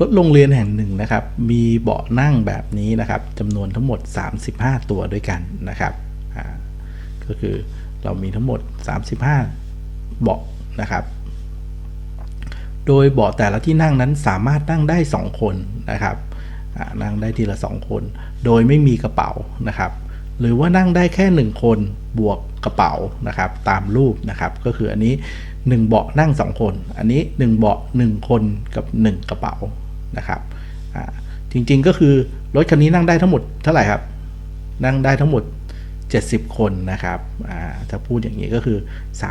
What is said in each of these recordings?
รถโรงเรียนแห่งหนึ่งนะครับ มีเบาะนั่งแบบนี้นะครับจำนวนทั้งหมด 35 ตัวด้วยกันนะครับก็คือเรามีทั้งหมด 35 เบาะนะครับ โดยเบาะแต่ละที่นั่งนั้นสามารถนั่งได้ 2 คนนะครับนั่งได้ทีละ 2 คน โดยไม่มีกระเป๋านะครับ หรือว่านั่งได้แค่ 1 คนบวกกระเป๋านะครับ ตามรูปนะครับ ก็คืออันนี้ 1 เบาะนั่ง 2 คน อันนี้ 1 เบาะ 1 คนกับ 1 กระเป๋า นะครับจริงๆก็คือรถคันนี้นั่งได้ทั้งหมดเท่าไหร่ครับ นั่งได้ทั้งหมด 70 คนนะครับถ้าพูดอย่างนี้ก็คือ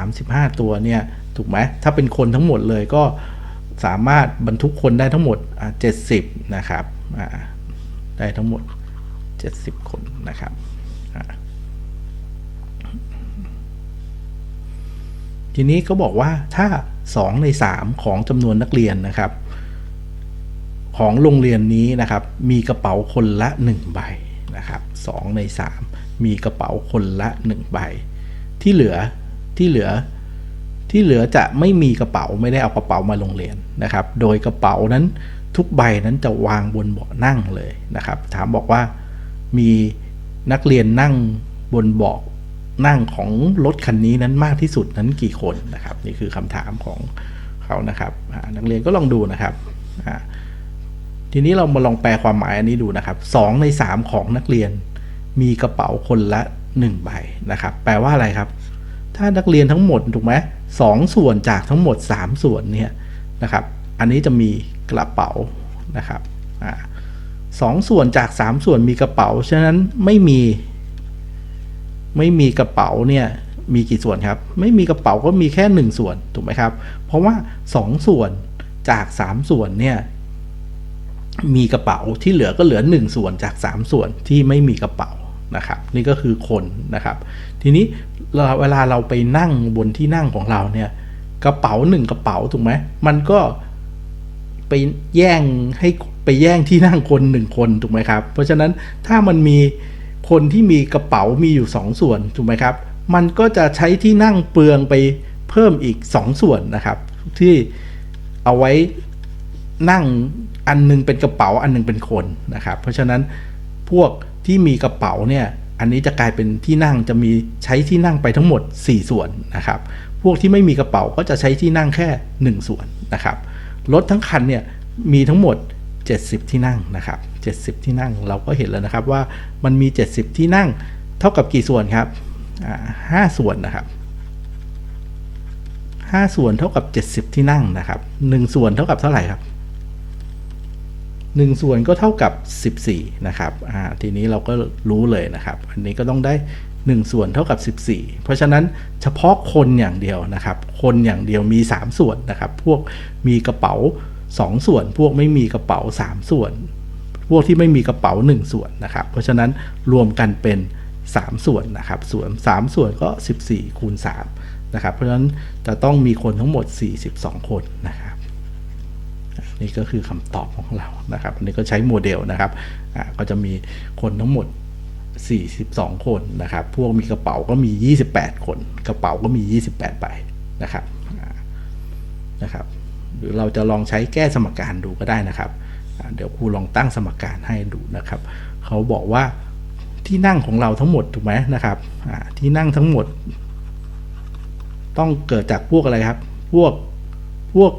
35 ตัวเนี่ยถูกไหมถ้าเป็นคนทั้งหมดเลยก็สามารถบรรทุกคนได้ทั้งหมด 70 นะครับได้ทั้งหมด 70 คนนะครับทีนี้ก็บอกว่าถ้า 2 ใน 3 ของจำนวนนักเรียนนะครับ ของโรงเรียนนี้นะครับ มีกระเป๋าคนละ 1 ใบนะครับ2ใน 3 มีกระเป๋าคนละ 1 ใบ ที่เหลือที่เหลือที่เหลือจะไม่มีกระเป๋าไม่ได้เอากระเป๋ามาโรงเรียนนะครับ โดยกระเป๋านั้นทุกใบนั้นจะวางบนเบาะนั่งเลยนะครับ ถามบอกว่ามีนักเรียนนั่งบนเบาะนั่งของรถคันนี้นั้นมากที่สุดนั้นกี่คนนะครับ นี่คือคำถามของเขานะครับนักเรียนก็ลองดูนะครับ ทีนี้เรามาลองแปลความหมายอันนี้ดูนะครับ2ใน 3 ของนักเรียน มีกระเป๋าคนละ1ใบนะครับ แปลว่าอะไรครับ ถ้านักเรียนทั้งหมดถูกไหมสองส่วนจากทั้งหมด 3 ส่วนเนี่ยนะครับ อันนี้จะมีกระเป๋านะครับสองส่วนจาก 3 ส่วนมีกระเป๋า ฉะนั้นไม่มี ไม่มีกระเป๋าเนี่ยมีกี่ส่วนครับ ไม่มีกระเป๋าก็มีแค่ 1 ส่วนถูกไหมครับ เพราะว่า 2 ส่วนจาก 3 ส่วนเนี่ย มีกระเป๋าที่เหลือก็เหลือ 1 ส่วนจาก 3 ส่วนที่ไม่มีกระเป๋านะครับ นี่ก็คือคนนะครับ ทีนี้เวลาเราไปนั่งบนที่นั่งของเราเนี่ยกระเป๋าหนึ่งกระเป๋าถูกไหมมันก็ไปแย่งให้ไปแย่งที่นั่งคนหนึ่งคนถูกไหมครับ เพราะฉะนั้นถ้ามันมีคนที่มีกระเป๋ามีอยู่ 2 ส่วนถูกไหมครับ มันก็จะใช้ที่นั่งเปลืองไปเพิ่มอีก 2 ส่วนนะครับ ที่เอาไว้ นั่งอันหนึงเป็นกระเป๋าอันหนึงเป็นคนนะครับ เพราะฉะนั้นพวกที่มีกระเป๋าเนี่ยอันนี้จะกลายเป็นที่นั่งจะมีใช้ที่นั่งไปทั้งหมด 4 ส่วนนะครับ พวกที่ไม่มีกระเป๋าก็จะใช้ที่นั่งแค่ 1 ส่วนนะครับรถทั้งคันเนี่ยมีทั้งหมด 70 ที่นั่งนะครับ 70 ที่นั่งเราก็เห็นแล้วนะครับว่ามันมี 70 ที่นั่งเท่ากับกี่ส่วนครับห้าส่วนนะครับ5ส่วนเท่ากับ 70 ที่นั่งนะครับ 1 ส่วนเท่ากับเท่าไหร่ครับ 1 ส่วนก็เท่ากับ 14 นะครับทีนี้เราก็รู้เลยนะครับ อันนี้ก็ต้องได้ 1 ส่วนเท่ากับ 14 เพราะฉะนั้นเฉพาะคนอย่างเดียวนะครับ คนอย่างเดียวมี 3 ส่วนนะครับ พวกมีกระเป๋า 2 ส่วน พวกไม่มีกระเป๋า 3 ส่วน พวกที่ไม่มีกระเป๋า 1 ส่วนนะครับ เพราะฉะนั้นรวมกันเป็น 3 ส่วนนะครับ ส่วน 3 ส่วนก็ 14 คูณ3นะครับ เพราะฉะนั้นจะต้องมีคนทั้งหมด 42 คนนะครับ นี่ก็คือคำตอบของเรานะครับอันนี้ก็ใช้โมเดลนะครับอ่าก็จะมีคนทั้งหมด 42 คนนะครับ พวกมีกระเป๋าก็มี 28 คน กระเป๋าก็มี 28ใบนะครับนะครับหรือเราจะลองใช้แก้สมการดูก็ได้นะครับ เดี๋ยวครูลองตั้งสมการให้ดูนะครับ เขาบอกว่าที่นั่งของเราทั้งหมดถูกไหมนะครับที่นั่งทั้งหมด ต้องเกิดจากพวกอะไรครับ พวกพวก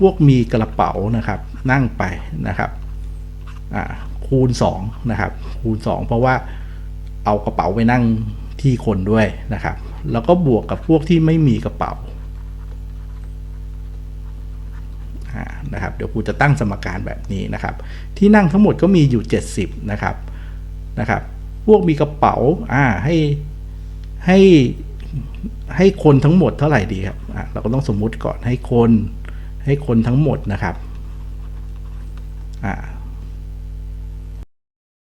พวกมีกระเป๋านะครับ นั่งไปนะครับคูณ2นะครับคูณ 2 เพราะว่าเอากระเป๋าไปนั่งที่คนด้วยนะครับ แล้วก็บวกกับพวกที่ไม่มีกระเป๋านะครับเดี๋ยวครูจะตั้งสมการแบบนี้นะครับ ที่นั่งทั้งหมดก็มีอยู่ 70นะครับนะครับ พวกมีกระเป๋าอ่าให้ให้ให้คนทั้งหมดเท่าไหร่ดีครับอะเราก็ต้องสมมุติก่อนให้คน ให้คนทั้งหมดนะครับ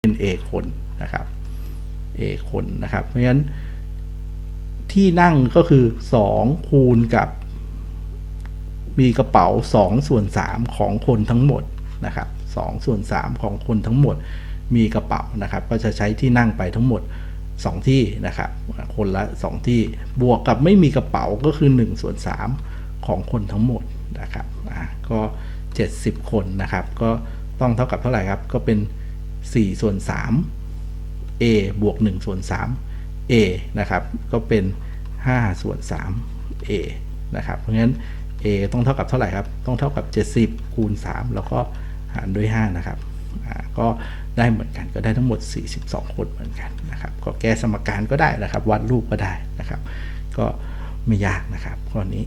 เป็น A คนนะครับ A คนนะครับ เพราะฉะนั้นที่นั่งก็คือ 2 คูณกับ มีกระเป๋า 2 ส่วน 3 ของคนทั้งหมดนะครับ2ส่วน 3 ของคนทั้งหมด มีกระเป๋านะครับ ก็จะใช้ที่นั่งไปทั้งหมด 2 ที่นะครับ คนละ 2 ที่บวกกับไม่มีกระเป๋าก็คือ1ส่วน3ของคนทั้งหมด นะครับอะก็ 70 คนนะครับ ก็ต้องเท่ากับเท่าไหร่ครับ ก็เป็น 4 ส่วน 3 a บวก 1 ส่วน 3 a นะครับ ก็เป็น 5 ส่วน 3 a นะครับ เพราะงั้น a ต้องเท่ากับเท่าไหร่ครับ ต้องเท่ากับ 70 คูณ 3 แล้วก็หารด้วย 5 นะครับอ่าก็ได้เหมือนกันก็ได้ทั้งหมด 42 คนเหมือนกันนะครับ ก็แก้สมการก็ได้นะครับ วัดรูปก็ได้นะครับ ก็ไม่ยากนะครับข้อนี้